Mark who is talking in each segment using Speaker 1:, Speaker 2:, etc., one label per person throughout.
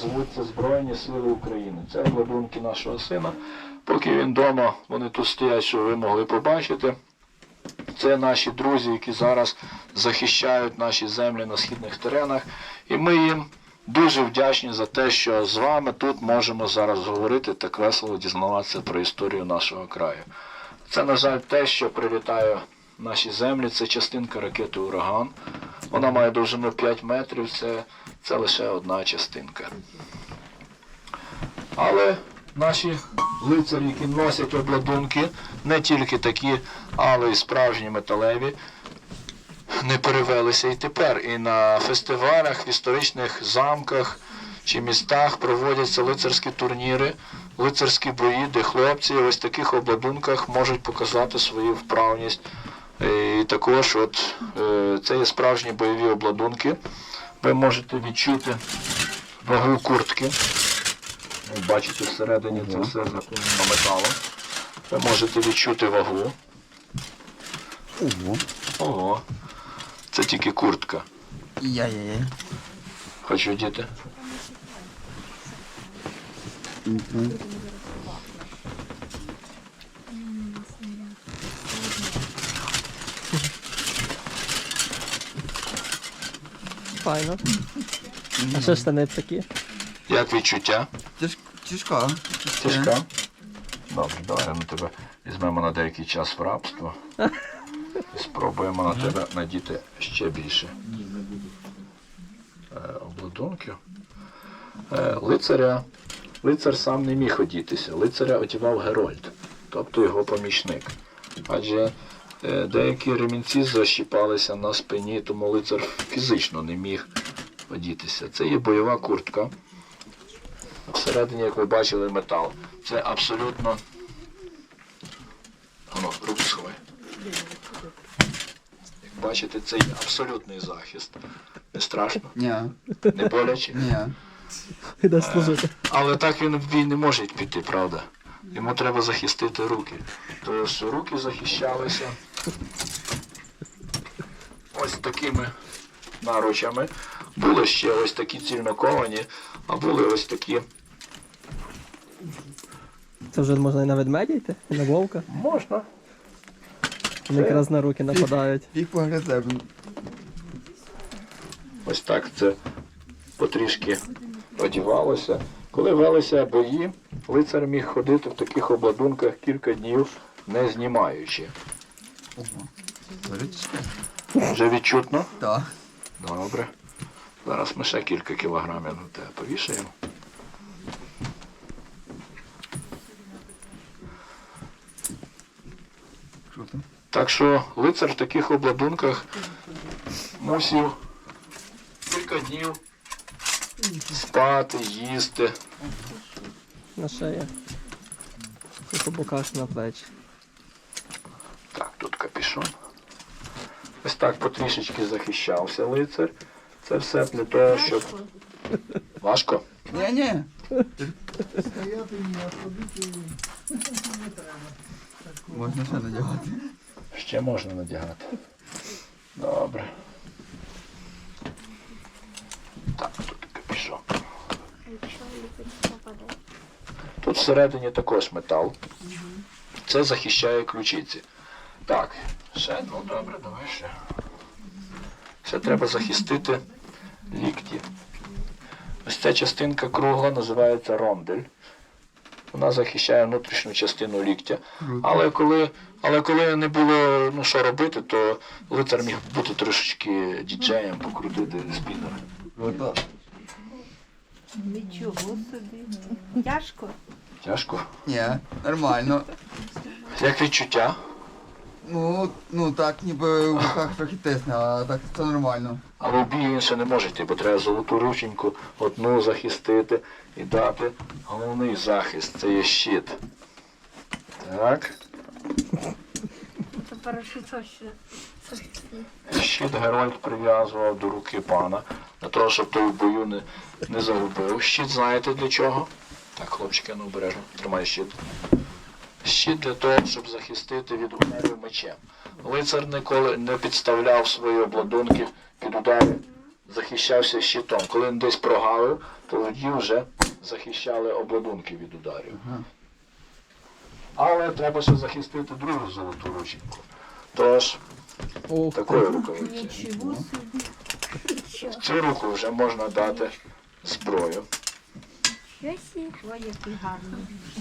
Speaker 1: звуться Збройні Сили України. Це обладунки нашого сина. Поки він вдома, вони тут стоять, що ви могли побачити. Це наші друзі, які зараз захищають наші землі на східних теренах. І ми їм дуже вдячні за те, що з вами тут можемо зараз говорити так весело дізнаватися про історію нашого краю. Це, на жаль, те, що прилітає наші землі, це частинка ракети Ураган. Вона має довжину 5 метрів, це, це лише одна частинка. Але наші лицарі, які носять обладунки, не тільки такі, але й справжні металеві, не перевелися і тепер. І на фестивалях, в історичних замках чи містах проводяться лицарські турніри, лицарські бої, де хлопці ось таких обладунках можуть показати свою вправність. І також от, е, це є справжні бойові обладунки. Ви можете відчути вагу куртки. Ви бачите, всередині це все заповнено металом. Ви можете відчути вагу.
Speaker 2: Ого.
Speaker 1: Ого. Це тільки куртка.
Speaker 2: Яй-яй-яй.
Speaker 1: Хочу діти.
Speaker 3: Файно. А що штани такі?
Speaker 1: Як відчуття?
Speaker 2: Тяж... Тяжка.
Speaker 1: Тяжка. Добре, давай ми тебе візьмемо на деякий час в рабство. І спробуємо на тебе надіти ще більше е, обладунків. Е, лицаря. Лицар сам не міг одітися. Лицаря одягав Герольд, тобто його помічник. Адже деякі ремінці защіпалися на спині, тому лицар фізично не міг одітися. Це є бойова куртка. Всередині, як ви бачили, метал. Це абсолютно. Ану, руку сховай. Як бачите, це є абсолютний захист. Не страшно,
Speaker 2: Ні.
Speaker 1: не боляче.
Speaker 2: Ні.
Speaker 3: Іде.
Speaker 1: Але так він в бій не може піти, правда? Йому треба захистити руки. Тож руки захищалися ось такими наручами. Були ще ось такі цільноковані, а були ось такі.
Speaker 3: Це вже можна і на ведмедя йти, і на вовка.
Speaker 1: Можна.
Speaker 3: Вони якраз на руки нападають.
Speaker 2: Пік погризе.
Speaker 1: Ось так це потрішки одівалося. Коли велися бої, лицар міг ходити в таких обладунках кілька днів, не знімаючи. Вже відчутно?
Speaker 2: Так.
Speaker 1: Добре. Зараз ми ще кілька кілограмів на тебе повішаємо. Так що лицар в таких обладунках мусив кілька днів спати, їсти.
Speaker 3: На шеї. І по боках на плечі.
Speaker 1: Капюшон. Ось так потрішечки захищався лицар. Це все для того, щоб. Важко?
Speaker 2: Ні, ні. Можна ще надягати.
Speaker 1: Ще можна надягати. Добре. Так, тут капюшон. Тут всередині також метал. Це захищає ключиці. Так, ще, ну добре, давай ще. Ще треба захистити лікті. Ось ця частинка кругла називається рондель. Вона захищає внутрішню частину ліктя. Але коли, але коли не було ну, що робити, то лицар міг бути трошечки діджеєм, покрутити спінер.
Speaker 4: Нічого собі. Тяжко.
Speaker 1: Тяжко.
Speaker 2: Ні, нормально.
Speaker 1: Як відчуття?
Speaker 2: Ну, ну так ніби в руках трохи тисне, а так це нормально.
Speaker 1: Але в бій він ще не може йти, бо треба золоту рученьку одну захистити і дати головний захист. Це є щит. Так.
Speaker 4: Це парашут ще.
Speaker 1: Щит Герольд прив'язував до руки пана, для того, щоб той в бою не, не загубив. Щит знаєте для чого? Так, хлопчики, ну обережно, тримай щит. Щит для того, щоб захистити від ударів мечем. Лицар ніколи не підставляв свої обладунки під удари захищався щитом. Коли він десь прогавив, то тоді вже захищали обладунки від ударів. Але треба ще захистити другу золоту рученьку. Тож,
Speaker 3: Ох,
Speaker 1: такою рукавицею. В цю руку вже можна дати зброю.
Speaker 4: Щось. Ой, який гарний.
Speaker 1: Як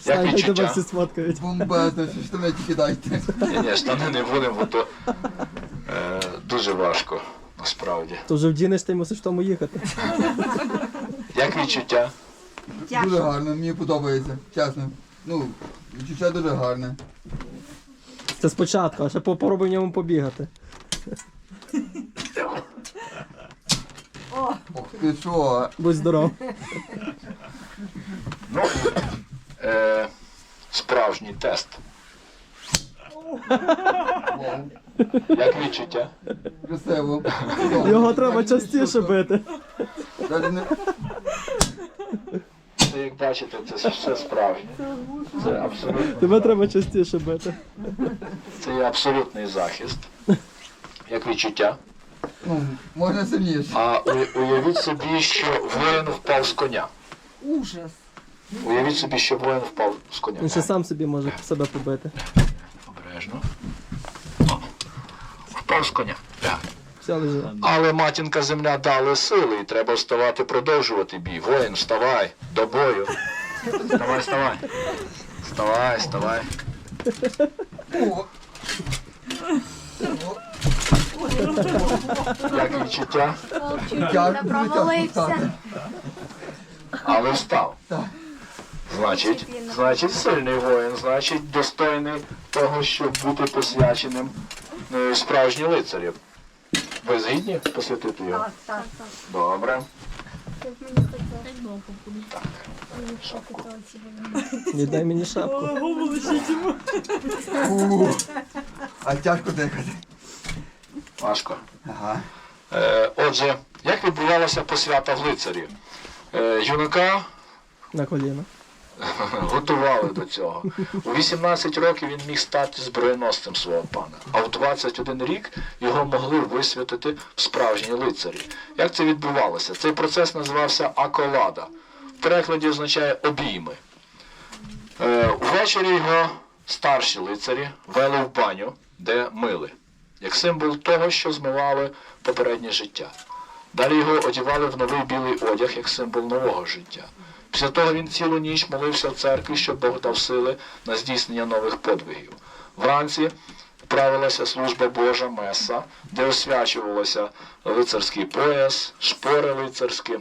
Speaker 3: Саня, тебе
Speaker 1: відчуття?
Speaker 3: всі сфоткають.
Speaker 2: Бомбезно, що ж мене тільки дайте.
Speaker 1: Ні, ні, штани не будемо, бо то е, дуже важко, насправді.
Speaker 3: То вже вдінеш, ти мусиш в тому їхати.
Speaker 1: Як відчуття?
Speaker 2: Дуже гарно, мені подобається, чесно. Ну, відчуття дуже гарне.
Speaker 3: Це спочатку, а ще попробуй в ньому побігати.
Speaker 2: Ох ти що?
Speaker 3: Будь здоров.
Speaker 1: Ну, е, справжній тест. Як відчуття?
Speaker 2: красиво.
Speaker 3: Його треба частіше бити.
Speaker 2: Далі не...
Speaker 1: Це, як бачите, це все справжнє. Це абсолютно.
Speaker 3: Тебе треба частіше бити.
Speaker 1: Це є абсолютний захист. Як відчуття?
Speaker 2: Ну, можна сильніше.
Speaker 1: А уявіть собі, що воїн впав з коня.
Speaker 4: Ужас.
Speaker 1: Уявіть собі, що воїн впав з коня.
Speaker 3: Він ще сам собі може себе побити.
Speaker 1: Обережно. О, Впав з коня. Так.
Speaker 3: Все лежить.
Speaker 1: Але матінка земля дали сили, і треба вставати, продовжувати бій. Воїн, вставай, до бою. Вставай, вставай. Вставай, вставай. Як відчуття?
Speaker 2: тяжко стати.
Speaker 1: Але встав. Значить, значить, сильний воїн, значить, достойний того, щоб бути посвяченим е, справжнім лицарем. Ви згідні посвятити його?
Speaker 4: Так, так, так.
Speaker 1: Добре.
Speaker 3: Віддай мені шапку.
Speaker 2: Фу. А тяжко дихати.
Speaker 1: Важко.
Speaker 2: Ага.
Speaker 1: Е, отже, як відбувалася посвята в лицарі? Е, юнака
Speaker 3: На коліна.
Speaker 1: готували до цього. У 18 років він міг стати зброєносцем свого пана, а в 21 рік його могли висвятити в справжні лицарі. Як це відбувалося? Цей процес називався аколада. В перекладі означає обійми. Е, увечері його старші лицарі вели в баню, де мили, як символ того, що змивали попереднє життя. Далі його одягали в новий білий одяг як символ нового життя. Після того він цілу ніч молився в церкві, щоб Бог дав сили на здійснення нових подвигів. Вранці правилася служба Божа Меса, де освячувалося лицарський пояс, шпори лицарські,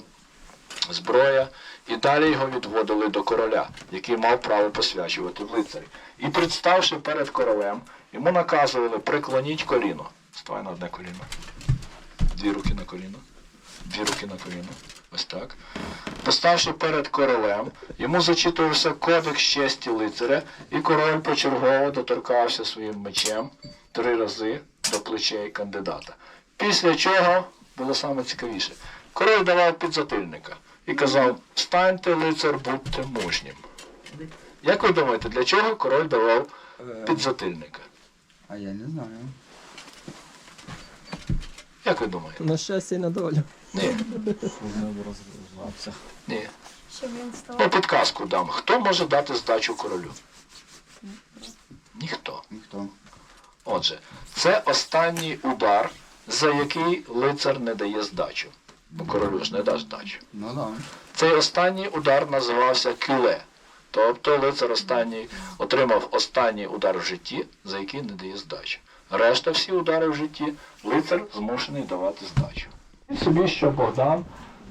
Speaker 1: зброя, і далі його відводили до короля, який мав право посвячувати в лицарі. І представши перед королем, йому наказували приклоніть коліно. Ставай на одне коліно. Дві руки на коліно. Дві руки на коліно. Ось так. Поставши перед королем, йому зачитувався кодекс честі лицаря, і король почергово доторкався своїм мечем три рази до плечей кандидата. Після чого було саме цікавіше. Король давав підзатильника і казав: Встаньте, лицар, будьте мужнім. Як ви думаєте, для чого король давав
Speaker 2: Е,
Speaker 1: підзатильника?
Speaker 2: А я не знаю.
Speaker 1: Як ви думаєте?
Speaker 3: На щастя і на долю.
Speaker 1: Ні. Ні.
Speaker 4: Щоб він став.
Speaker 1: Ну, підказку дам. Хто може дати здачу королю? Ніхто.
Speaker 2: Ніхто.
Speaker 1: Отже, це останній удар, за який лицар не дає здачу. Бо королю ж не дасть здачу.
Speaker 2: Ну да.
Speaker 1: Цей останній удар називався кюле. Тобто лицар останній отримав останній удар в житті, за який не дає здачу. Решта всі удари в житті лицар змушений давати здачу. І собі, що Богдан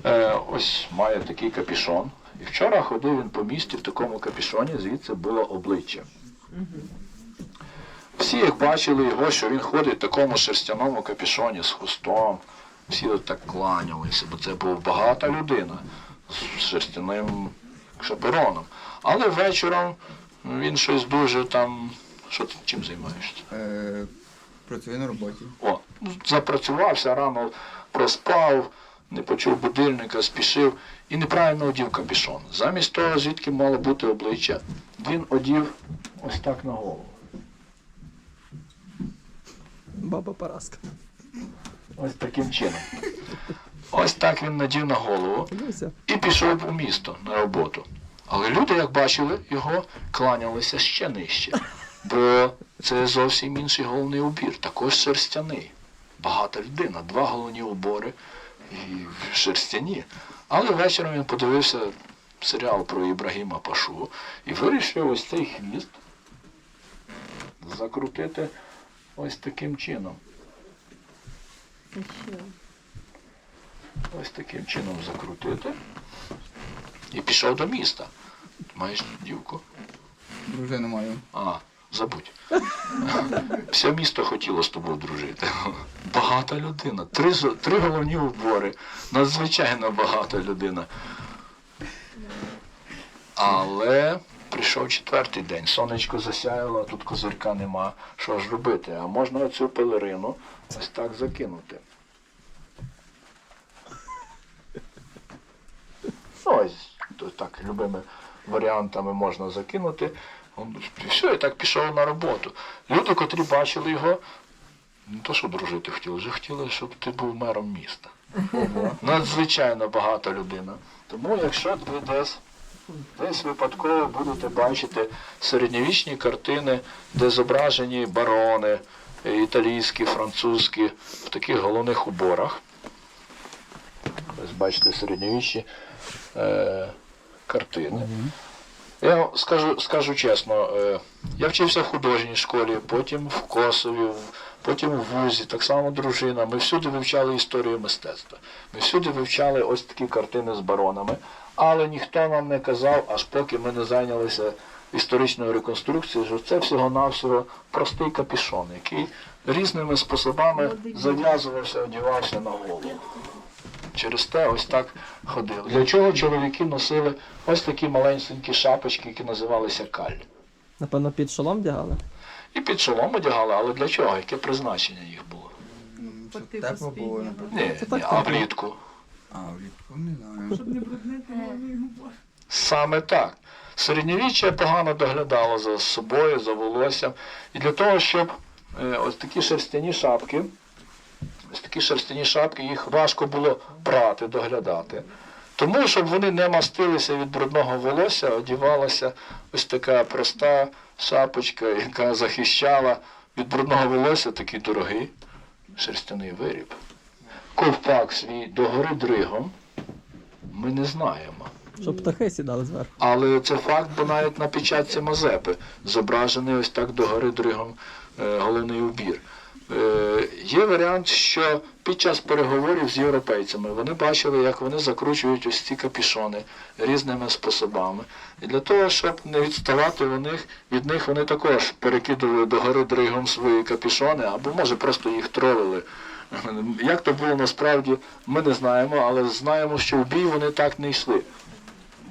Speaker 1: е, ось має такий капішон. І вчора ходив він по місті в такому капішоні, звідси було обличчя. Всі як бачили його, що він ходить в такому шерстяному капішоні з хустом. Всі от так кланялися, бо це був багата людина з шерстяним шапероном. Але вечором він щось дуже там. Що ти чим займаєшся?
Speaker 2: Е, працюю на роботі.
Speaker 1: О, запрацювався, рано проспав, не почув будильника, спішив і неправильно одів капішон. Замість того, звідки мало бути обличчя, він одів ось так на голову.
Speaker 3: Баба Параска.
Speaker 1: Ось таким чином. Ось так він надів на голову і пішов у місто на роботу. Але люди, як бачили, його кланялися ще нижче, бо це зовсім інший головний убір, також шерстяний. Багата людина, два головні убори і шерстяні. Але вечором він подивився серіал про Ібрагіма Пашу і вирішив ось цей хвіст закрутити ось таким чином. Ось таким чином закрутити. І пішов до міста. Маєш дівку?
Speaker 2: Дружини маю.
Speaker 1: А, забудь. Все місто хотіло з тобою дружити. Багата людина. Три, три головні убори. Надзвичайно багата людина. Але прийшов четвертий день. Сонечко засяяло, а тут козирка нема. Що ж робити? А можна оцю пелерину ось так закинути. Ну, ось так, любими варіантами можна закинути. Все, і так пішов на роботу. Люди, котрі бачили його, не то, що дружити хотіли, вже хотіли, щоб ти був мером міста. Надзвичайно багата людина. Тому якщо ви десь, десь випадково будете бачити середньовічні картини, де зображені барони, е, італійські, французькі, в таких головних уборах. Ось бачите середньовічні е, картини. Я скажу, скажу чесно, е, я вчився в художній школі, потім в Косові, в- потім в вузі, так само дружина. Ми всюди вивчали історію мистецтва. Ми всюди вивчали ось такі картини з баронами, але ніхто нам не казав, аж поки ми не зайнялися історичною реконструкцією, що це всього-навсього простий капішон, який різними способами зав'язувався, одягався на голову. Через те ось так ходили. Для чого чоловіки носили ось такі маленькі шапочки, які називалися каль.
Speaker 3: Напевно, під шолом вдягали.
Speaker 1: І під шолом одягали, але для чого? Яке призначення їх було?
Speaker 2: Ну, щоб тепло було, напевно.
Speaker 1: Ні, ні а влітку.
Speaker 2: А, влітку не знаю.
Speaker 4: Щоб не бруднити голові.
Speaker 1: Саме так. Середньовіччя погано доглядало за собою, за волоссям. І для того, щоб е, ось такі шерстяні шапки, ось такі шерстяні шапки, їх важко було прати, доглядати. Тому, щоб вони не мастилися від брудного волосся, одівалася ось така проста шапочка, яка захищала від брудного волосся такий дорогий шерстяний виріб. Ковпак свій догори дригом ми не знаємо.
Speaker 3: Щоб птахи сідали зверху.
Speaker 1: Але це факт, бо навіть на печатці Мазепи зображений ось так догори дригом е, головний убір. Е, є варіант, що під час переговорів з європейцями вони бачили, як вони закручують ось ці капішони різними способами. І для того, щоб не відставати від них, від них вони також перекидували догори дригом свої капішони, або може просто їх тролили. Як то було насправді, ми не знаємо, але знаємо, що в бій вони так не йшли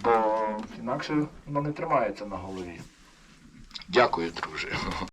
Speaker 1: бо інакше воно не тримається на голові. Дякую, друже.